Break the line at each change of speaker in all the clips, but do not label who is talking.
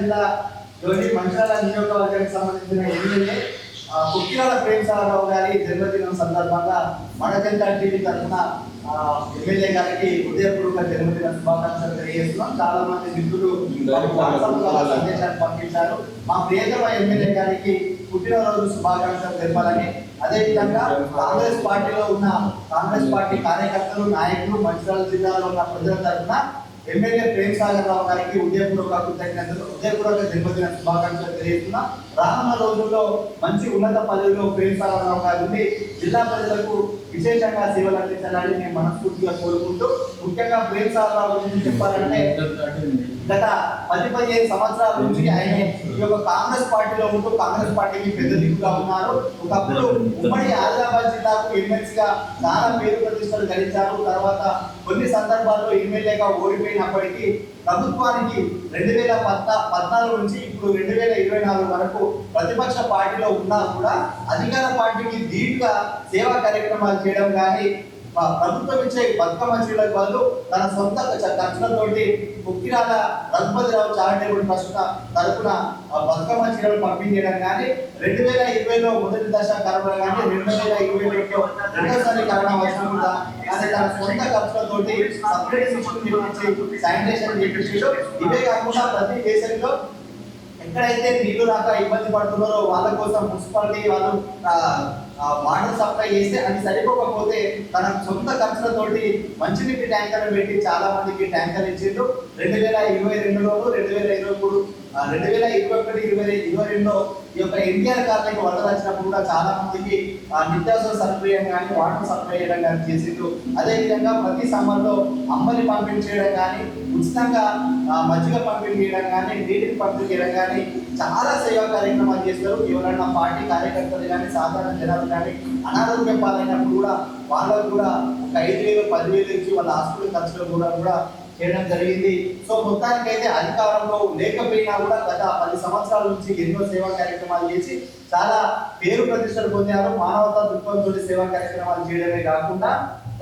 జిల్లాలోని మంచిర్యాల నియోజకవర్గానికి సంబంధించిన ఎమ్మెల్యే కుక్కిరాల ప్రేమసాగరరావు గారి జన్మదినం సందర్భంగా మన జనతా టీవీ తరఫున ఎమ్మెల్యే గారికి హృదయపూర్వక జన్మదిన శుభాకాంక్షలు తెలియజేస్తున్నాం. చాలా మంది మిత్రులు సందేశాలు పంపించారు. మా ప్రియతమ ఎమ్మెల్యే గారికి పుట్టినరోజు శుభాకాంక్షలు తెలపాలని. అదేవిధంగా కాంగ్రెస్ పార్టీలో ఉన్న కాంగ్రెస్ పార్టీ కార్యకర్తలు నాయకులు మంచిర్యాల జిల్లాలో ఉన్న ప్రజల తరఫున ఎమ్మెల్యే ప్రేమ్ సాగర్ రావు గారికి ఉదయపూర్వక కృతజ్ఞతలు. ఉదయపూర్వక జన్మదిన శుభాకాంక్షలు తెలియజేస్తున్నా. రానున్న రోజుల్లో మంచి ఉన్నత పదవిలో ప్రేమ్ సాగర్ రావు గారిని జిల్లా ప్రజలకు విశేషంగా సేవలు అందించాలని నేను మనస్ఫూర్తిగా కోరుకుంటూ ముఖ్యంగా ప్రేమ్ సాగర్ రావు గురించి చెప్పాలంటే గత పది పదిహేను సంవత్సరాల నుంచి ఆయన ఈ యొక్క కాంగ్రెస్ పార్టీలో ఉంటూ కాంగ్రెస్ పార్టీకి పెద్ద దిక్కుగా ఉన్నారు. ఒకప్పుడు ఉమ్మడి ఆదిలాబాద్ జిల్లాకు ఎమ్మెల్సీగా చాలా పేరు ప్రతిష్టలు గడించారు తర్వాత కొన్ని సందర్భాల్లో ఎమ్మెల్యేగా ఓడిపోయినప్పటికీ ప్రభుత్వానికి రెండు వేల పద్నా పద్నాలుగు నుంచి ఇప్పుడు రెండు వేల ఇరవై నాలుగు వరకు ప్రతిపక్ష పార్టీలో ఉన్నా కూడా అధికార పార్టీకి ధీటుగా సేవా కార్యక్రమాలు చేయడం కానీ ప్రభుత్వం ఇచ్చే బతుకమ్మ చీరలకు బదులు తన సొంత ఖర్చులతోటి ముక్కిరాల రఘుపతిరావు చారిటబుల్ ట్రస్ట్ తరఫున బతుకమ్మ చీరలు పంపించడం కానీ రెండు వేల ఇరవైలో మొదటి దశ కరోనా కానీ రెండు వేల ఇరవై ఒకటిలో రెండోసారి కరోనా వచ్చిన కూడా కానీ తన సొంత ఖర్చులతోటి సపరేట్ సిస్టమ్ నిర్మించి శానిటేషన్ చేయించాడు ఇవే కాకుండా ప్రతి దేశంలో ఎక్కడైతే నీళ్ళు రాక ఇబ్బంది పడుతున్నారో వాళ్ళ కోసం మున్సిపాలిటీ వాళ్ళు వాటర్ సప్లై చేస్తే అది సరిపోకపోతే తన సొంత ఖర్చులతోటి మంచినీటి ట్యాంకర్లు పెట్టి చాలా మందికి ట్యాంకర్ ఇచ్చిండ్రు. రెండు వేల ఇరవై రెండులోను రెండు వేల ఇరవై మూడు రెండు వేల ఇరవై ఒకటి ఇరవై ఇరవై రెండులో ఈ యొక్క ఎన్టీఆర్ కార్లకి వరద వచ్చినప్పుడు కూడా చాలా మందికి నిత్యావసర సప్లై కానీ వాటర్ సప్లై చేయడం కానీ చేసిండ్రు. అదేవిధంగా ప్రతి సమ్మర్లో అమ్మని పంపిణీ చేయడం కానీ ఉచితంగా మజ్జిగ పంపిణీ చేయడం కానీ నీటిని పంపిణీ చేయడం కానీ చాలా సేవా కార్యక్రమాలు చేస్తారు. ఎవరైనా పార్టీ కార్యకర్తలు కానీ సాధారణ జనాలు కానీ అనారోగ్య పాలైనప్పుడు కూడా వాళ్ళకు కూడా ఒక ఐదు వేలు పదివేలు ఇచ్చి వాళ్ళ హాస్పిటల్ ఖర్చులు కూడా కూడా చేయడం జరిగింది. సో మొత్తానికైతే అధికారంలో లేకపోయినా కూడా గత పది సంవత్సరాల నుంచి ఎన్నో సేవా కార్యక్రమాలు చేసి చాలా పేరు ప్రతిష్టలు పొందారు. మానవతా దృక్పథంతో సేవా కార్యక్రమాలు చేయడమే కాకుండా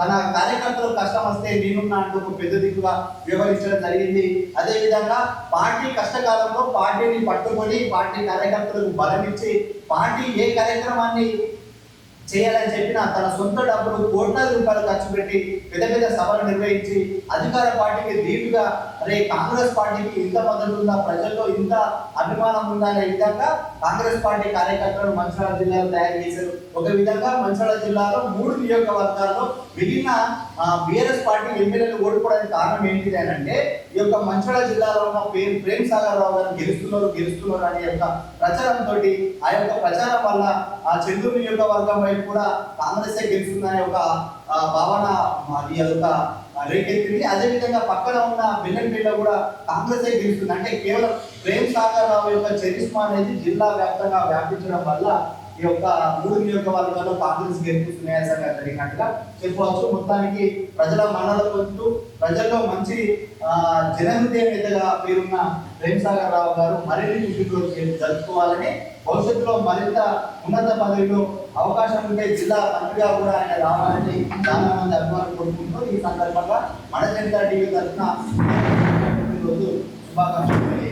తన కార్యకర్తలు కష్టం వస్తే నేనున్నా అంటూ ఒక పెద్ద దిక్కుగా వ్యవహరించడం జరిగింది. అదేవిధంగా పార్టీ కష్టకాలంలో పార్టీని పట్టుకొని పార్టీ కార్యకర్తలకు బలమిచ్చి పార్టీ ఏ కార్యక్రమాన్ని చేయాలని చెప్పిన తన సొంత డబ్బులు రూపాయలు ఖర్చు పెట్టి పెద్ద పెద్ద సభలు నిర్వహించి అధికార పార్టీకి దీటుగా అరే కాంగ్రెస్ పార్టీకి ఇంత మద్దతు ఉందా ప్రజల్లో ఇంత అభిమానం ఉందా అనే విధంగా కాంగ్రెస్ పార్టీ కార్యకర్తలు మంచిర్యాల జిల్లాలో తయారు చేశారు. ఒక విధంగా మంచిర్యాల జిల్లాలో మూడు నియోజకవర్గాల్లో మిగిలిన బీఆర్ఎస్ పార్టీ ఎమ్మెల్యేలు ఓడిపోవడానికి కారణం ఏంటిది అని అంటే ఈ యొక్క మంచిర్యాల జిల్లాలో ఉన్న ప్రేమ్ ప్రేమ్ సాగర్ రావు గారు గెలుస్తున్నారు గెలుస్తున్నారు అనే యొక్క ప్రచారంతో ఆ యొక్క ప్రచారం వల్ల ఆ చెందూరు నియోజకవర్గం వైపు కూడా కాంగ్రెస్ గెలుస్తుందనే ఒక భావన అది అదొక రేకెత్తింది. అదేవిధంగా పక్కన ఉన్న బెల్లంపల్లిలో కూడా కాంగ్రెస్ గెలుస్తుంది. అంటే కేవలం ప్రేమ్ సాగర్ రావు యొక్క చరిష్మా అనేది జిల్లా వ్యాప్తంగా వ్యాపించడం వల్ల ఈ యొక్క మూడు నియోజకవర్గాల్లో కాంగ్రెస్ గెలుపుతున్నాయి సంగతి జరిగినట్టుగా చెప్పవచ్చు మొత్తానికి ప్రజల మన్నలు పొందుతూ ప్రజల్లో మంచి ఆ, జనహృదయ నేతగా పేరున్న ప్రేమసాగర్ రావు గారు మరిన్ని పుట్టినరోజు జరుపుకోవాలని భవిష్యత్తులో మరింత ఉన్నత పదవిలో అవకాశం ఉంటే జిల్లా మంత్రిగా కూడా ఆయన రావాలని చాలా మంది అభిమానులు కోరుకుంటూ ఈ సందర్భంగా మన జనతా టీవీ తరఫున శుభాకాంక్షలు